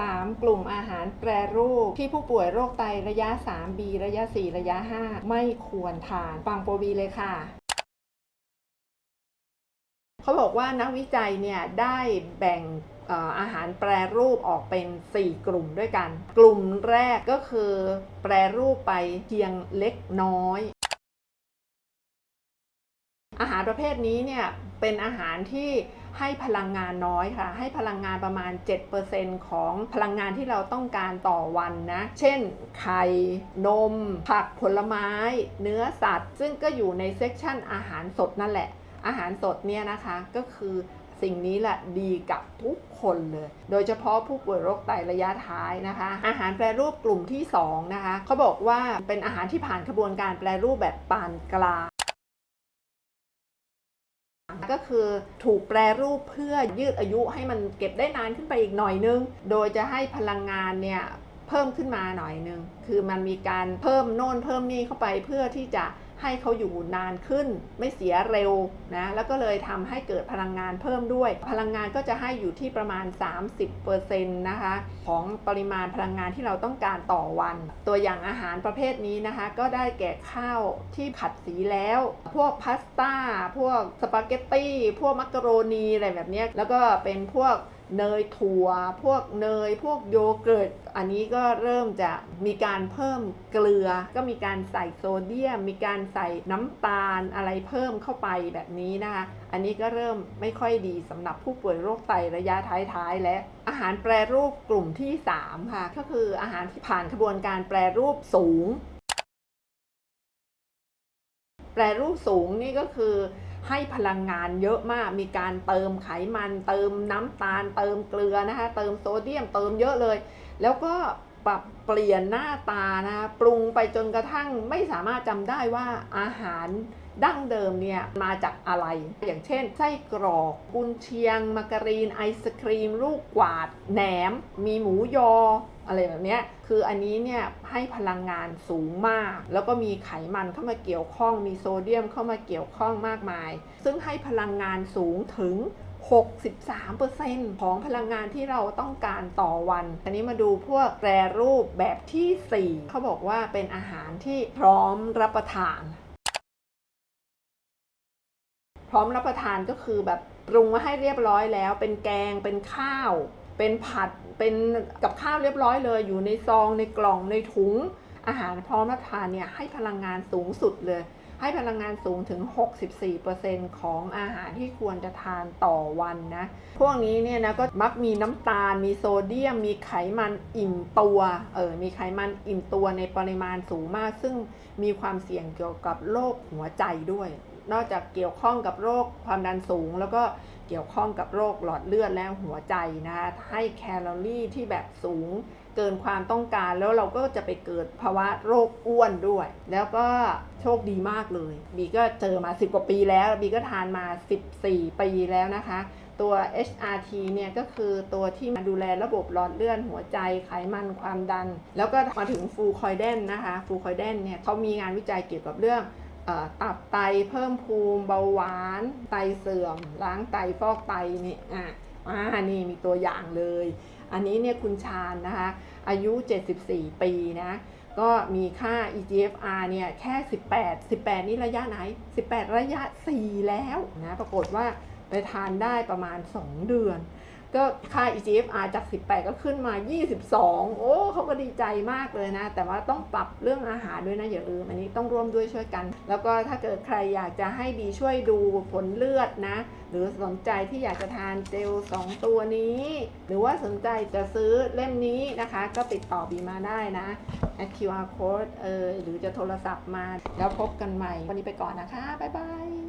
3 กลุ่มอาหารแปรรูป ที่ผู้ป่วยโรคไตระยะ 3B ระยะ 4 ระยะ 5 ไม่ควรทานฟังโปรบีเลยค่ะเขาบอกว่านักวิจัยเนี่ยได้แบ่งเอ่ออาหารแปรรูปออกเป็น 4 กลุ่มด้วยกัน กลุ่มแรกก็คือแปรรูปไปเพียงเล็กน้อย อาหารประเภทนี้เนี่ยเป็นอาหารที่ ให้พลังงานน้อยค่ะ ให้พลังงานประมาณ 7%ของพลังงานที่เราต้องการต่อวันนะ เช่น ไข่ นม ผักผลไม้ เนื้อสัตว์ ซึ่งก็อยู่ในเซกชันอาหารสดนั่นแหละ อาหารสดเนี่ยนะคะก็คือสิ่งนี้แหละดีกับทุกคนเลย โดยเฉพาะผู้ป่วยโรคไตระยะท้ายนะคะ อาหารแปรรูปกลุ่มที่สองนะคะเขาบอกว่าเป็นอาหารที่ผ่านกระบวนการแปรรูปแบบปานกลาง ก็คือถูกแปรรูปเพื่อยืดอายุให้มันเก็บได้นานขึ้นไปอีกหน่อยนึง โดยจะให้พลังงานเนี่ยเพิ่มขึ้นมาหน่อยนึง คือมันมีการเพิ่มโน่นเพิ่มนี่เข้าไปเพื่อที่จะ ให้เขาอยู่นานขึ้น ไม่เสียเร็วนะแล้วก็เลยทำให้เกิดพลังงานเพิ่มด้วย พลังงานก็จะให้อยู่ที่ประมาณ 30%นะคะของปริมาณพลังงานที่เราต้องการต่อวัน ตัวอย่างอาหารประเภทนี้นะคะ ก็ได้แก่ข้าวที่ผัดสีแล้ว พวกพาสต้า พวกสปาเกตตี้ พวกมักกะโรนีอะไรแบบนี้แล้วก็เป็นพวก เนยถั่ว พวกเนย พวกโยเกิร์ต อันนี้ก็เริ่มจะมีการเพิ่มเกลือ ก็มีการใส่โซเดียม มีการใส่น้ำตาลอะไรเพิ่มเข้าไปแบบนี้นะคะ อันนี้ก็เริ่มไม่ค่อยดีสำหรับผู้ป่วยโรคไตระยะท้ายๆ และอาหารแปรรูปกลุ่มที่ 3 ค่ะ ก็คืออาหารที่ผ่านกระบวนการแปรรูปสูง แปรรูปสูงนี่ก็คือ ให้พลังงานเยอะมาก มีการเติมไขมัน เติมน้ำตาล เติมเกลือนะคะ เติมโซเดียม เติมเยอะเลย แล้วก็ปรับเปลี่ยนหน้าตานะคะปรุงไปจนกระทั่งไม่สามารถจำได้ว่าอาหาร ดั้งเดิมเนี่ยมาจากอะไร อย่างเช่น ไส้กรอกกุนเชียงมาการีนไอศครีม ลูกกวาดแหนม มีหมูยออะไรแบบนี้คืออันนี้เนี่ยให้พลังงานสูงมาก แล้วก็มีไขมันเข้ามาเกี่ยวข้อง มีโซเดียมเข้ามาเกี่ยวข้องมากมาย ซึ่งให้พลังงานสูงถึง 63%ของพลังงานที่เราต้องการต่อวัน อันนี้มาดูพวกแปรรูปแบบที่ 4 เขาบอกว่าเป็นอาหารที่พร้อมรับประทาน พร้อมรับประทานก็คือแบบปรุงมาให้เรียบร้อยแล้ว เป็นแกงเป็นข้าว เป็นผัดเป็นกับข้าวเรียบร้อยเลย อยู่ในซองในกล่องในถุง อาหารพร้อมรับประทานเนี่ยให้พลังงานสูงสุดเลย ให้พลังงานสูงถึง 64%ของอาหารที่ควรจะทานต่อวันนะ พวกนี้เนี่ยนะก็มักมีน้ำตาล มีโซเดียม มีไขมันอิ่มตัวเออมีไขมันอิ่มตัวในปริมาณสูงมาก ซึ่งมีความเสี่ยงเกี่ยวกับโรคหัวใจด้วย นอกจากเกี่ยวข้องกับโรคความดันสูง แล้วก็เกี่ยวข้องกับโรคหลอดเลือดและหัวใจนะคะให้แคลอรี่ที่แบบสูงเกินความต้องการแล้วเราก็จะไปเกิดภาวะโรคอ้วนด้วย แล้วก็โชคดีมากเลย บีก็เจอมา 10 กว่าปีแล้ว บีก็ทานมา 14 ปีแล้วนะคะ ตัว HRT เนี่ยก็คือตัวที่มาดูแลระบบหลอดเลือดหัวใจไขมันความดัน แล้วก็มาถึงฟูคอยเดนนะคะฟูคอยเดนเนี่ยเขามีงานวิจัยเกี่ยวกับเรื่อง ตับไตเพิ่มภูมิเบาหวาน ไตเสื่อม ล้างไตฟอกไตนี่อะอ่านี่มีตัวอย่างเลย อันนี้เนี่ยคุณชาญนะคะอายุ 74 ปีนะก็มีค่า EGFR เนี่ยแค่ 18 18 นี่ระยะไหน 18 ระยะ 4 แล้วนะปรากฏว่าไปทานได้ประมาณ 2 เดือน ก็ค่า EGFR จาก 18 ก็ขึ้นมา 22 โอ้เขาก็ดีใจมากเลยนะ แต่ว่าต้องปรับเรื่องอาหารด้วยนะอย่าลืมอันนี้ต้องร่วมด้วยช่วยกัน แล้วก็ถ้าเกิดใครอยากจะให้บีช่วยดูผลเลือดนะ หรือสนใจที่อยากจะทานเจล 2 ตัวนี้ หรือว่าสนใจจะซื้อเล่มนี้นะคะ ก็ติดต่อบีมาได้นะ QR code เออหรือจะโทรศัพท์มาแล้วพบกันใหม่ วันนี้ไปก่อนนะคะ บ๊ายบาย